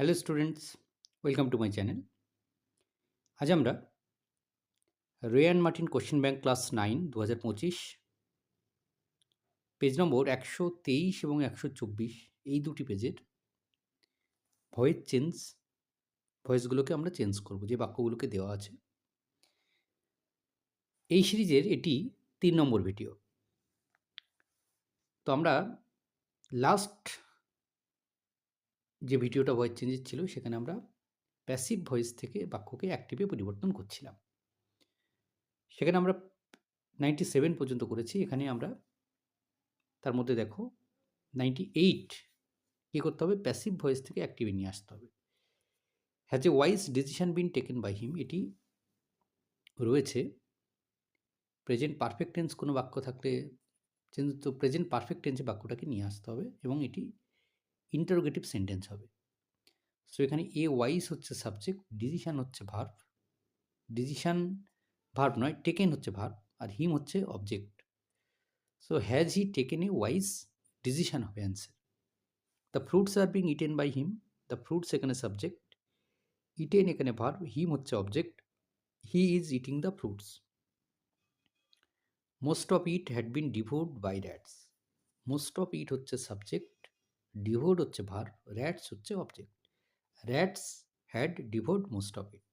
Hello students welcome to my channel আজ আমরা Ryan Martin question bank class nine দু হাজার পঁচিশ পেজ নম্বর একশো তেইশ এবং একশো চব্বিশ, এই দুটি পেজের ভয়েস চেঞ্জ ভয়েসগুলোকে আমরা চেঞ্জ করব, যে বাক্যগুলোকে দেওয়া আছে। এই সিরিজের এটি তিন নম্বর ভিডিও তো আমরা লাস্ট যে ভিডিওটা ভয়েস চেঞ্জেস ছিল, সেখানে আমরা প্যাসিভ ভয়েস থেকে বাক্যকে অ্যাক্টিভে পরিবর্তন করছিলাম। সেখানে আমরা নাইনটি সেভেন পর্যন্ত করেছি। এখানে আমরা, তার মধ্যে দেখো নাইনটি এইট কী করতে হবে? প্যাসিভ ভয়েস থেকে অ্যাক্টিভে নিয়ে আসতে হবে। Has a wise decision been taken by him এটি রয়েছে। প্রেজেন্ট পারফেক্ট টেন্স কোনো বাক্য থাকলে তো প্রেজেন্ট পারফেক্ট টেন্সে বাক্যটাকে নিয়ে আসতে হবে এবং এটি ইন্টারোগেটিভ সেন্টেন্স হবে। সো এখানে এ ওয়াইস হচ্ছে সাবজেক্ট ডিসিশান হচ্ছে ভার্ব ডিসিশান ভার্ব নয় টেকেন হচ্ছে ভার্ব আর হিম হচ্ছে object so has he taken a wise decision হবে answer the fruits are being eaten by him the fruits এখানে সাবজেক্ট ইটেন এখানে ভার্ব হিম হচ্ছে object he is eating the fruits most of it had been devoured by rats most of it হচ্ছে subject devoured হচ্ছে verb rats হচ্ছে object rats had devoured most of it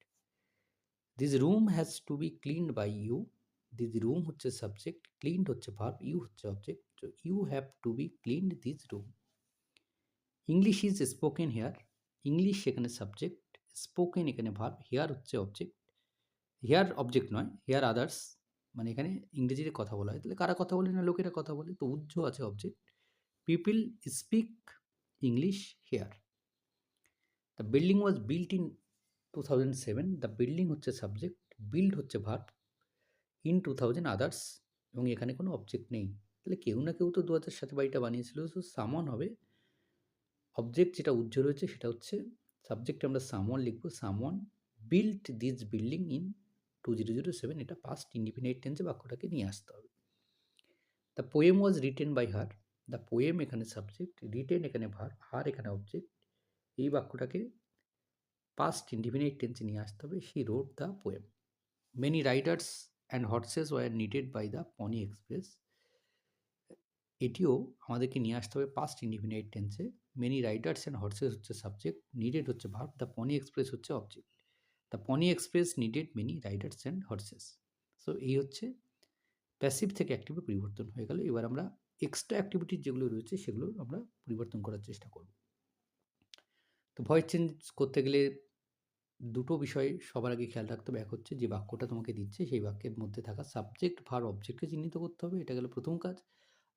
this room has to be cleaned by you this room হচ্ছে subject cleaned হচ্ছে verb you হচ্ছে object তো you have to be cleaned this room English is spoken here English এখানে subject spoken এখানে verb here হচ্ছে object here object নয় here others মানে এখানে ইংরেজিতে কথা বলা হয়। তাহলে কারা কথা বলে না? লোকেরা কথা বলে। তো উজ্জ আছে object English here the building was built in two thousand seven the building হচ্ছে সাবজেক্ট বিল্ড হচ্ছে verb in two thousand others এবং এখানে কোনো অবজেক্ট নেই। তাহলে কেউ না কেউ তো দু হাজার সাথে বাড়িটা বানিয়েছিল সো সামন হবে। অবজেক্ট যেটা উজ্জ্বল রয়েছে সেটা হচ্ছে সাবজেক্টে আমরা সামন লিখব someone built this building in two zero zero seven এটা পাস্ট ইন্ডিপেন্ডেন্ট টেন্সে বাক্যটাকে নিয়ে আসতে হবে। The poem was written by her the poem এখানে সাবজেক্ট রিটেন এখানে ভার হার এখানে অবজেক্ট এই বাক্যটাকে পাস্ট ইন্ডিপেন্ডেন্ট টেন্সে নিয়ে আসতে হবে। She wrote the poem many riders and horses were needed by the pony express এটিও আমাদেরকে নিয়ে আসতে হবে পাস্ট ইন্ডিপেন্ডেন্ট টেন্সে মেনি রাইডার্স অ্যান্ড হর্সেস হচ্ছে সাবজেক্ট নিডেড হচ্ছে ভার্ব দ্য পনি এক্সপ্রেস হচ্ছে object the pony express needed many riders and horses so এই হচ্ছে প্যাসিভ থেকে অ্যাক্টিভে পরিবর্তন হয়ে গেল। এবার আমরা এক্সট্রা অ্যাক্টিভিটিস যেগুলো রয়েছে সেগুলো আমরা পরিবর্তন করার চেষ্টা করব। তো ভয়েস চেঞ্জ করতে গেলে দুটো বিষয় সবার আগে খেয়াল রাখতে হবে। এক হচ্ছে যে বাক্যটা তোমাকে দিচ্ছে, সেই বাক্যের মধ্যে থাকা সাবজেক্ট ভার অবজেক্টকে চিহ্নিত করতে হবে। এটা গেল প্রথম কাজ।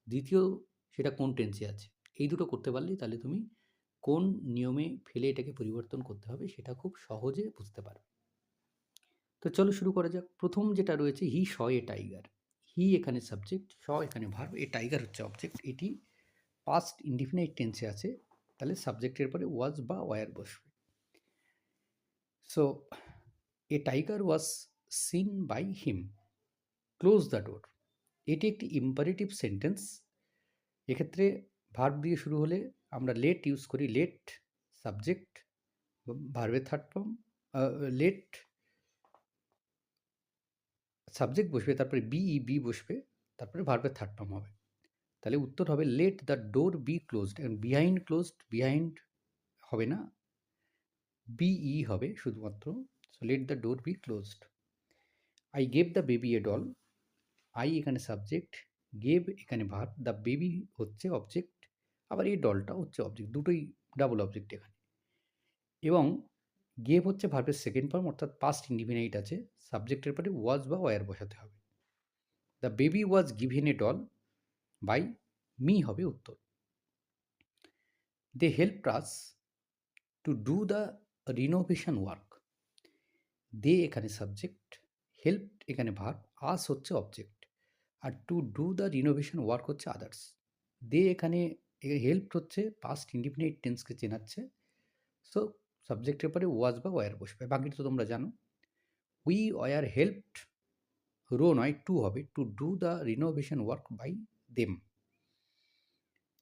দ্বিতীয়, সেটা কোন টেন্সে আছে? এই দুটো করতে পারলে তাহলে তুমি কোন নিয়মে ফেলে এটাকে পরিবর্তন করতে হবে সেটা খুব সহজে বুঝতে পারবে। তো চলো শুরু করা যাক। প্রথম যেটা রয়েছে হি শ এ টাইগার হি এখানে সাবজেক্ট স এখানে ভার্ব এ টাইগার হচ্ছে অবজেক্ট এটি পাস্ট ইনডিফিনাইট টেন্সে আছে, তাহলে সাবজেক্টের পরে ওয়াজ বা ওয়ার বসবে। So a tiger was seen by him close the door এটি একটি ইম্পারেটিভ সেন্টেন্স এক্ষেত্রে ভার্ব দিয়ে শুরু হলে আমরা লেট ইউজ করি লেট সাবজেক্ট ভার্বের থার্ড ফর্ম লেট সাবজেক্ট বসবে, তারপরে বিই বি বসবে, তারপরে ভার্বের থার্ড ফর্ম হবে। তাহলে উত্তর হবে let the door be closed এবং বিহাইন্ড ক্লোজড বিহাইন্ড হবে না বিই হবে শুধুমাত্র। So let the door be closed I gave the baby a doll I এখানে সাবজেক্ট গেভ এখানে ভার্ব দ্য বেবি হচ্ছে অবজেক্ট আবার এই ডলটা হচ্ছে অবজেক্ট দুটোই ডাবল অবজেক্ট এখানে। এবং গেভ হচ্ছে ভার্বের সেকেন্ড ফর্ম অর্থাৎ পাস্ট ইন্ডিফিনাইট আছে। সাবজেক্টের পরে ওয়াজ বা ওয়ার বসাতে হবে। The baby was given a doll by me হবে উত্তর। They help us to do the renovation work they এখানে সাবজেক্ট হেল্প এখানে ভার আস হচ্ছে object R to do the renovation work হচ্ছে আদার্স দে এখানে help হচ্ছে past independent টেন্সকে চেনাচ্ছে। সো সাবজেক্টের পরে ওয়াজ বা ওয়ার বসবে। বাকিটা তো তোমরা জানো। উই ওয়ার হেল্পড রো নয় টু হবে। To do the renovation work by them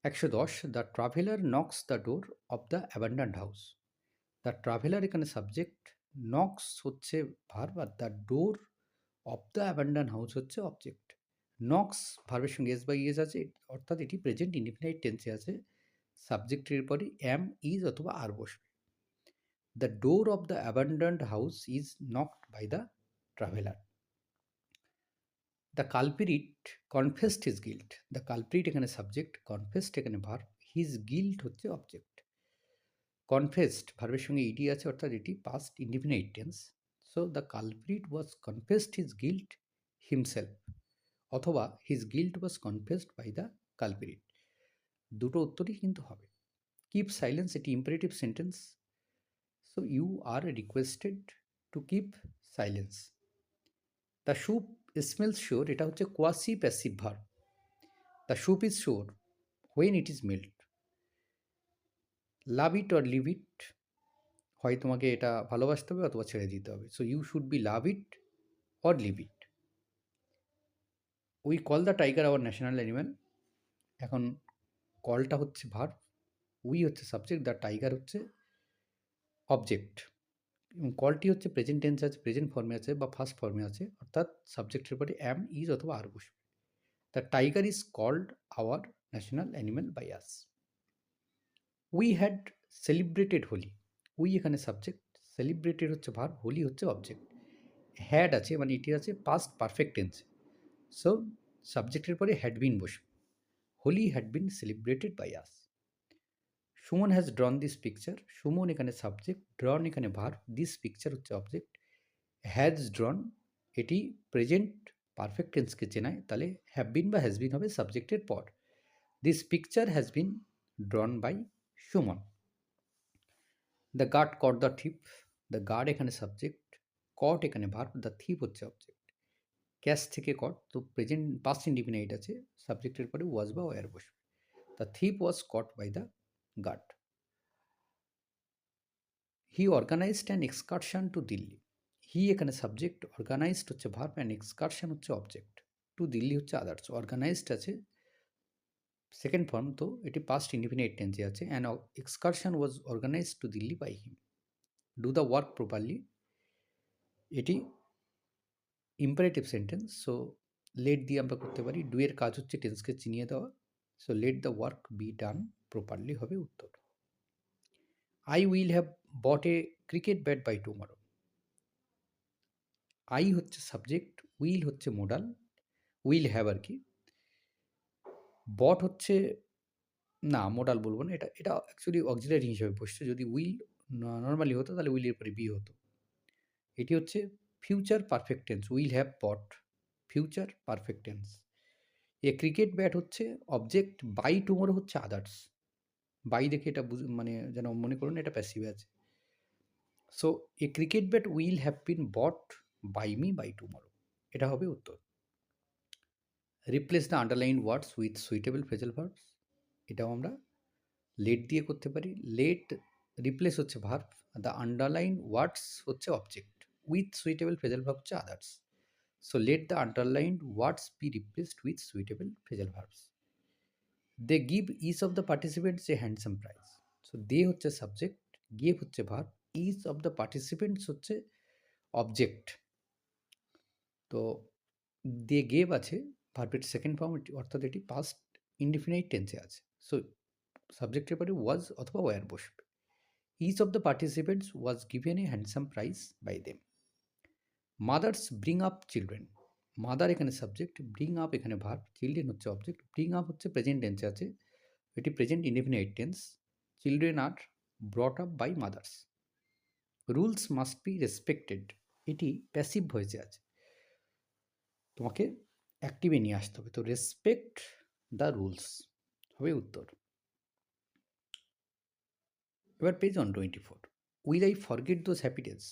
একশো দশ the traveller knocks the door of the abandoned house the traveller এখানে সাবজেক্ট নক্স হচ্ছে verb R the door of the abandoned house হচ্ছে object knocks ভার্বের সঙ্গে S by S আছে, অর্থাৎ এটি প্রেজেন্ট ইনডিফিনাইট টেন্সে আছে। সাবজেক্টের পরে অ্যাম ইজ অথবা আর বসবে। The door of the abandoned house is knocked by the traveller the culprit confessed his guilt the culprit এখানে সাবজেক্ট কনফেসড এখানে ভার্ব হিজ গিল্ট হচ্ছে অবজেক্ট কনফেসড ভার্বের সঙ্গে ইডি আছে, অর্থাৎ এটি past indefinite tense so the culprit was confessed his guilt himself অথবা his guilt was confessed by the culprit দুটো উত্তরই কিন্তু হবে। কিপ সাইলেন্স এটি imperative sentence so you are requested to keep silence the soup smells sure এটা হচ্ছে quasi passive verb the soup is sure when it is melt love it or leave it হয় তোমাকে এটা ভালোবাসতে হবে অথবা ছেড়ে দিতে হবে। So you should be love it or leave it we call the tiger our national animal এখন কলটা হচ্ছে ভার উই হচ্ছে সাবজেক্ট দ্য টাইগার হচ্ছে অবজেক্ট এবং কলটি হচ্ছে প্রেজেন্ট টেন্স আছে প্রেজেন্ট ফর্মে আছে বা ফার্স্ট ফর্মে আছে, অর্থাৎ সাবজেক্টের পরে অ্যাম ইজ অথবা আর বসবে। The tiger is called our national animal by us we had celebrated Holi. We এখানে সাবজেক্ট সেলিব্রেটেড হচ্ছে ভার হোলি হচ্ছে অবজেক্ট হ্যাড আছে মানে এটি আছে পাস্ট পারফেক্ট টেন্স সো সাবজেক্টের পরে হ্যাড বিন বসবে। Holi had been celebrated by us Suman has drawn this picture Suman এখানে সাবজেক্ট ড্রন এখানে ভার দিস পিকচার হচ্ছে অবজেক্ট হ্যাজ ড্রন এটি প্রেজেন্ট পারফেক্ট টেন্সকে চেনায়, তাহলে হ্যাভ বিন বা হ্যাজ বিন হবে সাবজেক্টের পর। This picture has been drawn by Suman. The guard caught the thief the guard এখানে সাবজেক্ট কট এখানে ভার্ব দ্য থিপ হচ্ছে অবজেক্ট ক্যাশ থেকে কট তো প্রেজেন্ট পাস্ট ইন্ডিফিনাইট আছে সাবজেক্টের পরে ওয়াজ বা ওয়ার বসবে। The thief was caught by the guard. He organised an excursion to Delhi he এখানে সাবজেক্ট অর্গানাইজড হচ্ছে ভার্ব অ্যান্ড এক্সকারশন হচ্ছে অবজেক্ট টু দিল্লি হচ্ছে আদার্স অর্গানাইজড আছে। সেকেন্ড ফর্ম তো, এটি পাস্ট ইন্ডিফিনাইট টেন্সে আছে। And excursion was organised to Delhi by him do the work properly এটি ইম্পারেটিভ সেন্টেন্স সো লেট দিয়ে আমরা করতে পারি। ডু এর কাজ হচ্ছে টেন্সকে চিনিয়ে দেওয়া। So let the work be done properly হবে উত্তর। I will have bought a cricket bat by tomorrow I হচ্ছে সাবজেক্ট উইল হচ্ছে মোডাল উইল হ্যাভ আর কি। বট হচ্ছে, না মোডাল বলব না, এটা এটা অ্যাকচুয়ালি অক্সিলারি হিসেবে বসছে। যদি উইল নর্মালি হতো, তাহলে উইলের পরে বি হতো। এটি হচ্ছে future perfect tense will have bought future perfect tense a cricket bat হচ্ছে অবজেক্ট বাই টুমোরো হচ্ছে আদার্স বাই দেখে এটা বুঝ মানে যেন মনে করুন এটা প্যাসিভ আছে। So a cricket bat will have been bought by me by tomorrow এটা হবে উত্তর। Replace the underline words with suitable phrasal verbs এটাও আমরা লেট দিয়ে করতে পারি। লেট রিপ্লেস হচ্ছে ভার্ব দ্য আন্ডারলাইন ওয়ার্ডস হচ্ছে object with suitable phrasal verb হচ্ছে others so let the underlined words be replaced with suitable phrasal verbs they give each of the participants a handsome prize so they হচ্ছে subject give হচ্ছে verb each of the participants হচ্ছে object তো they gave আছে ভার্বের second form অর্থাৎ এটি past indefinite টেন্সে আছে। সো সাবজেক্টের পরে ওয়াজ অথবা ওয়ার বসবে। Each of the participants was given a handsome prize by them mothers bring up children mother এখানে সাবজেক্ট ব্রিং আপ এখানে ভার্ব চিলড্রেন হচ্ছে অবজেক্ট ব্রিং আপ হচ্ছে প্রেজেন্ট টেন্সে আছে। এটি present indefinite tense children are brought up by mothers rules must be respected এটি passive ভয়েসে আছে। তোমাকে অ্যাক্টিভে নিয়ে আসতে হবে। তো রেসপেক্ট দ্য রুলস হবে উত্তর। এবার page on twenty four will I forget those happy days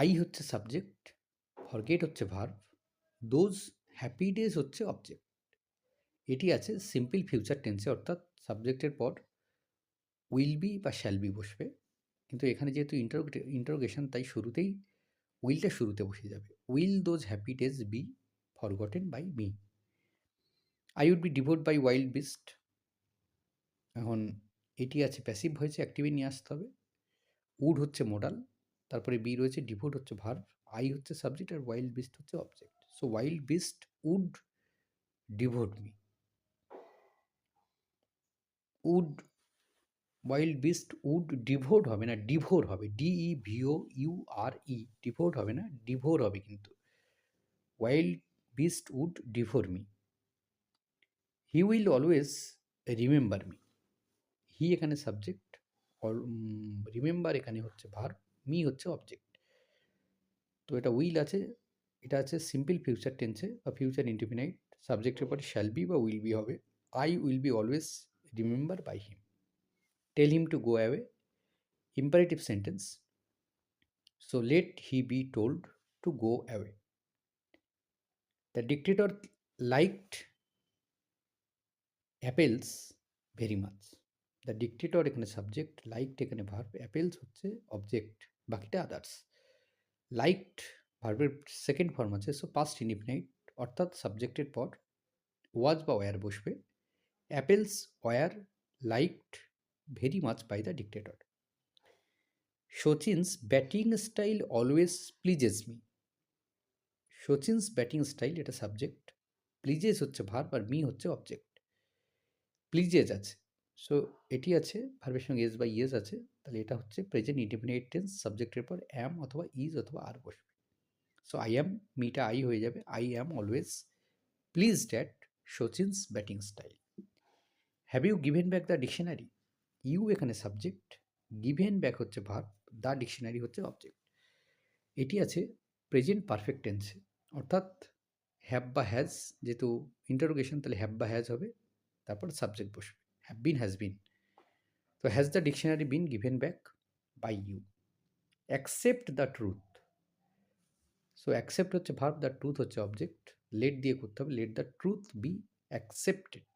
I হচ্ছে সাবজেক্ট ফরগেট হচ্ছে ভার্ভ দোজ হ্যাপি ডেজ হচ্ছে অবজেক্ট এটি আছে সিম্পল ফিউচার টেন্সে অর্থাৎ সাবজেক্টের পর উইল বি বা শ্যাল বি বসবে। কিন্তু এখানে যেহেতু ইন্টারোগে ইন্টারোগেশন তাই শুরুতেই উইলটা শুরুতে বসে যাবে। Will those happy days be forgotten by me I would be devote by wild beast এখন এটি আছে প্যাসিভ হয়েছে অ্যাক্টিভে নিয়ে আসতে হবে। উড হচ্ছে মোডাল তারপরে বি রয়েছে ডিভোট হচ্ছে ভার্ব আই হচ্ছে সাবজেক্ট আর ওয়াইল্ড বিস্ট হচ্ছে object so wild beast would devote me would wild beast would devote হবে না ডিভোর হবে D E V O U R E devote হবে না ডিভোর হবে কিন্তু. Wild beast would devour me he will always remember me he এখানে subject remember এখানে হচ্ছে ভার মি হচ্ছে অবজেক্ট তো এটা উইল আছে, এটা আছে সিম্পল ফিউচার টেন্সে বা ফিউচার ইন্ডিফিনাইট সাবজেক্টের পরে শ্যাল বি বা উইল বি হবে। I will be always remember by him tell him to go away imperative sentence so let he be told to go away the dictator liked apples very much the dictator এখানে subject liked এখানে verb apples হচ্ছে object বাকিটা others liked ভার্বের second form আছে so past indefinite অর্থাৎ সাবজেক্টের পর was বা ওয়ার বসবে। Apples were liked very much by the dictator Sachin's batting style always pleases me Sachin's batting style এটা সাবজেক্ট প্লিজেস হচ্ছে ভার্ব আর মি হচ্ছে অবজেক্ট প্লিজেস আছে। সো এটি আছে ভার্বের সঙ্গে এস বা ইয়েস আছে। তাহলে এটা হচ্ছে প্রেজেন্ট ইন্ডিপেন্ডেন্ট টেন্স সাবজেক্টের পর অ্যাম অথবা ইজ অথবা আর বসবে। সো আই অ্যাম মিটা আই হয়ে যাবে। I am always please that Sachin's batting style have you given back the dictionary you এখানে সাবজেক্ট গিভেন ব্যাক হচ্ছে ভার্ব দ্য ডিকশনারি হচ্ছে অবজেক্ট এটি আছে প্রেজেন্ট পারফেক্ট টেন্সে অর্থাৎ হ্যাভ বা হ্যাজ যেহেতু ইন্টারোগেশন তাহলে হ্যাভ বা হ্যাজ হবে, তারপর সাবজেক্ট বসবে। Have been has been. So, has the dictionary been given back? By you. Accept the truth. So, accept হচ্ছে ভার্ব দ্য ট্রুথ হচ্ছে অবজেক্ট লেট দিয়ে করতে হবে let the truth be accepted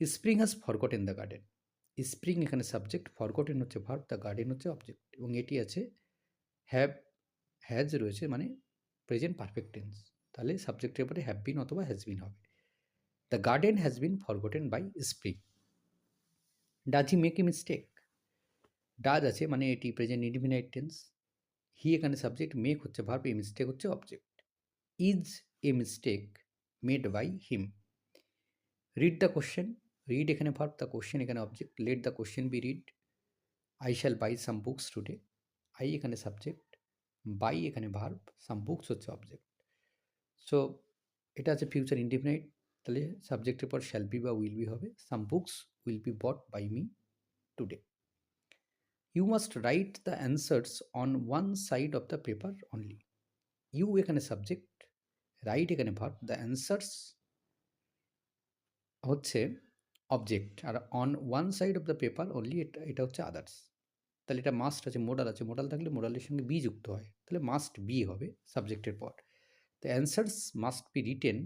spring has forgotten the garden spring এখানে subject forgotten হচ্ছে verb the garden হচ্ছে object এবং এটি আছে হ্যাভ হ্যাজ রয়েছে মানে প্রেজেন্ট পারফেক্ট টেন্স তাহলে সাবজেক্টের পরে হ্যাভ বিন অথবা হ্যাজ বিন হবে। The garden has been forgotten by spring does he make a mistake does আছে মানে এটি প্রেজেন্ট ইন্ডিফিনাইট টেন্স হি এখানে সাবজেক্ট মেক হচ্ছে ভার্ব এ মিস্টেক হচ্ছে object is a mistake made by him read the question read এখানে verb the question এখানে object let the question be read I shall buy some books today I এখানে subject buy এখানে verb some books হচ্ছে object so এটা আছে future indefinite তাহলে সাবজেক্টের পর শ্যাল বি বা উইল বি হবে। Some books will be bought by me today you must write the answers on one side of the paper only you এখানে subject write এখানে verb the answers হচ্ছে object R on one side of the paper only এটা এটা হচ্ছে others তাহলে এটা must আছে modal আছে। মোডাল থাকলে মোডালের সঙ্গে বি যুক্ত হয়। তাহলে মাস্ট বি হবে সাবজেক্টের পর। The answers must be written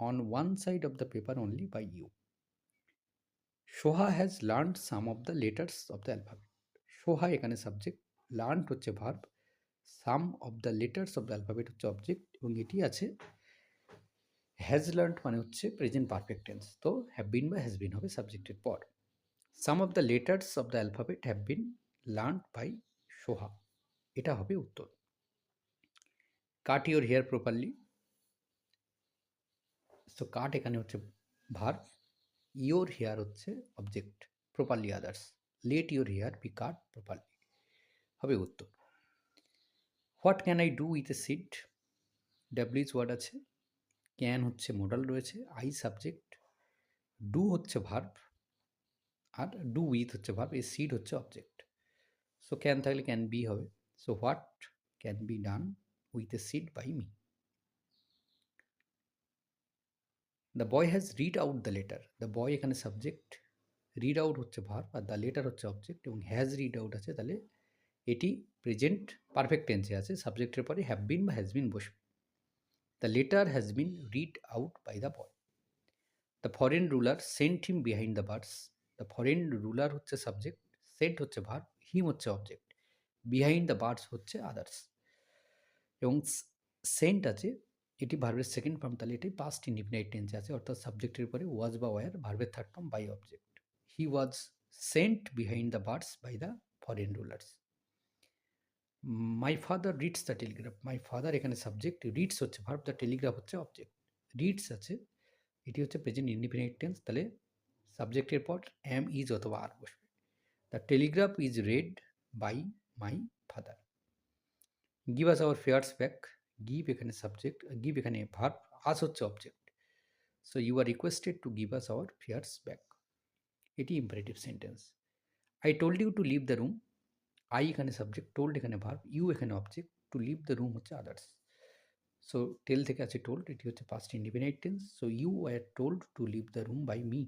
on one side of the paper only by you. Shoha has learned some of the letters of the alphabet. Soha এখানে সাবজেক্ট লার্ন হচ্ছে verb some of the letters of the alphabet হচ্ছে object এবং এটি আছে has learn মানে হচ্ছে present perfect tense তো have been বা হ্যাজ বিন হবে সাবজেক্টের পর। Some of the letters of the alphabet have been learn by Soha এটা হবে উত্তর। Cut your hair properly so cut এখানে হচ্ছে ভার ইয়োর হেয়ার হচ্ছে object properly others let your hair be cut properly হবে উত্তর। What can I do with a seed WH word আছে can হচ্ছে মোডাল রয়েছে আই সাবজেক্ট ডু হচ্ছে verb আর ডু উইথ হচ্ছে ভার্ব এই সিড হচ্ছে অবজেক্ট সো ক্যান থাকলে ক্যান বি হবে। So what can be done with a seed by me the boy has read out the letter the boy এখানে subject read out হচ্ছে verb আর the letter হচ্ছে object এবং has read out আছে, তাহলে এটি present perfect টেন্সে আছে সাবজেক্টের পরে হ্যাভ বিন বা হ্যাজ বিন বসবে। The letter has been read out by the boy the foreign ruler sent him behind the bars the foreign ruler হচ্ছে সাবজেক্ট সেন্ট হচ্ছে ভার হিম হচ্ছে অবজেক্ট বিহাইন্ড দ্য বার্ডস হচ্ছে others এবং sent আছে এটি ভার্বের second form তাহলে এটি পাস্ট ইনডিফিনাইট টেন্সে আছে, অর্থাৎ সাবজেক্টের পরে ওয়াজ বা ওয়ার ভার্বের third form by object he was sent behind the bars by the foreign rulers my father reads the Telegraph my father এখানে সাবজেক্ট রিডস হচ্ছে ভার্ব দ্য টেলিগ্রাফ হচ্ছে অবজেক্ট রিডস আছে, এটি হচ্ছে প্রেজেন্ট ইন্ডিপেন্ডেন্ট টেন্স তাহলে সাবজেক্টের পর am is অথবা আর বসবে। The Telegraph is read by my father give us our fares back give এখানে সাবজেক্ট গিভ এখানে ভার্ব আস হচ্ছে object so you are requested to give us our fares back এটি imperative sentence I told you to leave the room I এখানে subject told এখানে verb you এখানে object to leave the room হচ্ছে others so tell থেকে আছে told এটি হচ্ছে past independent tense so you are told to leave the room by me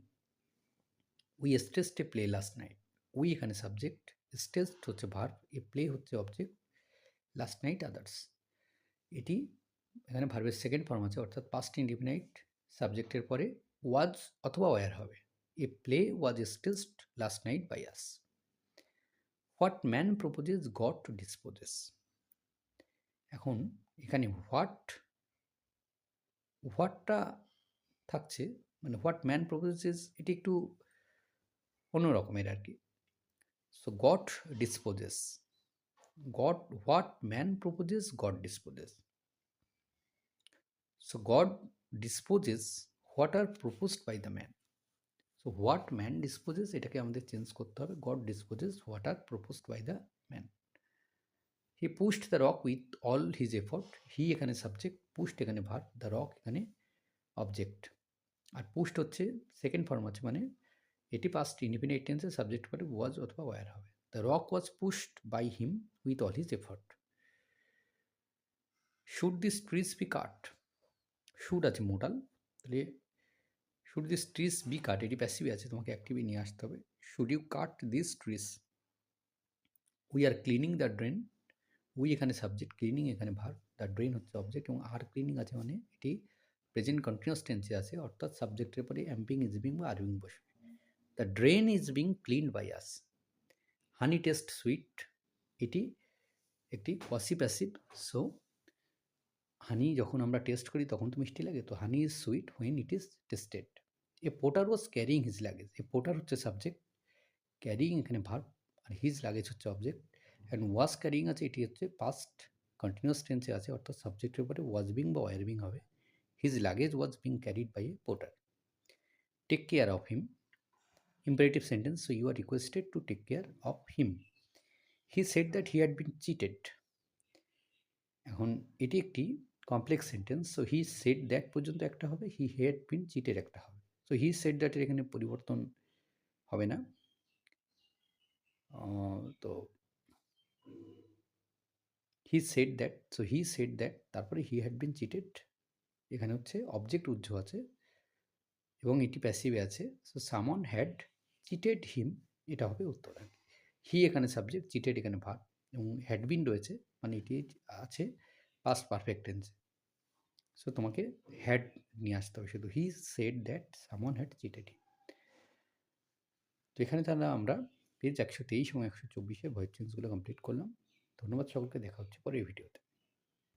we staged a play last night we এখানে subject staged হচ্ছে verb a play হচ্ছে object last night others এটি এখানে ভার্বের সেকেন্ড ফর্ম আছে, অর্থাৎ past independent সাবজেক্টের পরে ওয়াজ অথবা ওয়ার হবে। A play was staged last night by us what man proposes God to disposes এখন এখানে হোয়াট হোয়াটটা থাকছে মানে হোয়াট ম্যান প্রপোজেস এটি একটু অন্য রকমের আর কি। So God disposes God what man proposes God disposes so God disposes what are proposed by the man so what man disposes এটাকে আমাদের চেঞ্জ করতে হবে। God disposes what are proposed by the man he pushed the rock with all his effort he এখানে subject pushed এখানে verb the rock এখানে object আর pushed হচ্ছে second form আছে মানে এটি পাস্ট ইন্ডিপেন্ডেন্ট টেন্সে সাবজেক্ট পরে ওয়াজ অথবা ওয়ার হবে। The rock was pushed by him with all his effort should this trees be cut should আছে মোডাল তাহলে should this trees be cut এটি প্যাসিভ আছে, তোমাকে অ্যাক্টিভে নিয়ে আসতে হবে। Should you cut this trees we are cleaning the drain we এখানে সাবজেক্ট ক্লিনিং এখানে ভার। দ্য ড্রেন হচ্ছে অবজেক্ট এবং আর ক্লিনিং আছে মানে এটি প্রেজেন্ট কন্টিনিউস টেন্সে আছে, অর্থাৎ সাবজেক্টের পরে অ্যাম্পিং ইজবিং বা আরবিং বসবে। The drain is being clean by us honey taste sweet, এটি একটি পসি প্যাসিভ, সো হানি যখন আমরা টেস্ট করি তখন তো মিষ্টি লাগে, তো honey is sweet when it is tasted. A porter was carrying his luggage, a porter হচ্ছে সাবজেক্ট ক্যারিং এখানে ভার্ব আর হিজ লাগেজ হচ্ছে অবজেক্ট, অ্যান্ড ওয়াজ ক্যারিং আছে, এটি হচ্ছে পাস্ট কন্টিনিউয়াস টেন্সে আছে, অর্থাৎ সাবজেক্টের উপরে ওয়াজ বিং বা ওয়ার বিং হবে, his luggage was being carried by a porter. Take care of him. Imperative sentence, so you are requested to take care of him. He said that he had been cheated. এখন এটি একটি complex sentence so he said that পর্যন্ত একটা হবে he had been cheated একটা হবে। So he shed দ্যাটের এখানে পরিবর্তন হবে না। তো he said that so he said that তারপরে হি হ্যাড বিন চিটেড এখানে হচ্ছে অবজেক্ট উজ্জ আছে এবং এটি প্যাসিভে আছে। সো সামন হ্যাড চিটেড হিম, এটা হবে উত্তর হি এখানে সাবজেক্ট, চিটেড এখানে ভার এবং হ্যাডবিন রয়েছে মানে এটি আছে পাস্ট পারফেক্ট টেন্সে সো তোমাকে হ্যাড নিয়ে আসতে হবে, শুধু he said that someone had cheated him. তো এখানে তাহলে আমরা পেজ একশো তেইশ এবং একশো চব্বিশে ভয়েস চেঞ্জগুলো কমপ্লিট করলাম। ধন্যবাদ সকলকে, দেখা হচ্ছে পরের ভিডিওতে